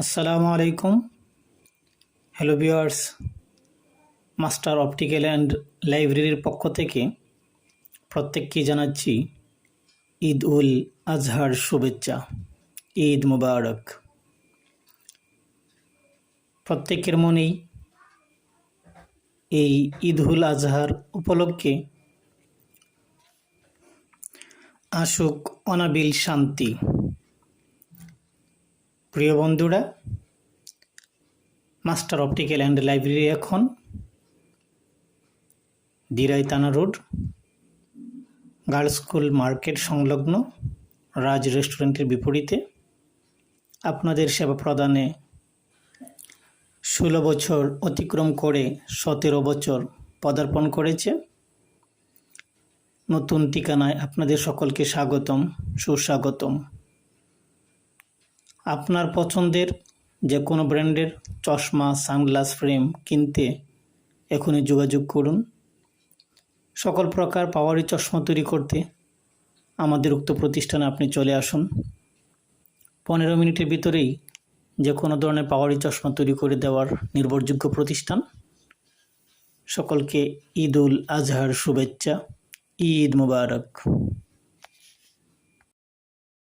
আসসালামু আলাইকুম। Hello viewers master optical and লাইব্রেরির পক্ষ থেকে প্রত্যেককে জানাচ্ছি ঈদ উল আজহার শুভেচ্ছা, ঈদ মুবারক। প্রত্যেকের মনেই এই ঈদ উল আজহার উপলক্ষে আসুক অনাবিল শান্তি। প্রিয় বন্ধুরা মাস্টার অপটিক্যাল অ্যান্ড লাইব্রেরি এখন দিরাই তানা রোড গার্লস স্কুল মার্কেট সংলগ্ন রাজ রেস্টুরেন্টের বিপরীতে। আপনাদের সেবা প্রদানে ষোলো বছর অতিক্রম করে সতেরো বছর পদার্পণ করেছে। নতুন ঠিকানায় আপনাদের সকলকে স্বাগতম, সুস্বাগতম। আপনার পছন্দের যে কোনো ব্র্যান্ডের চশমা, সানগ্লাস ফ্রেম কিনতে এখনই যোগাযোগ করুন। সকল প্রকার পাওয়ারি চশমা তৈরি করতে আমাদের উক্ত প্রতিষ্ঠানে আপনি চলে আসুন। পনেরো মিনিটের ভিতরেই যে কোনো ধরনের পাওয়ারি চশমা তৈরি করে দেওয়ার নির্ভরযোগ্য প্রতিষ্ঠান। সকলকে ঈদ উল আজহার শুভেচ্ছা, ঈদ মুবারক।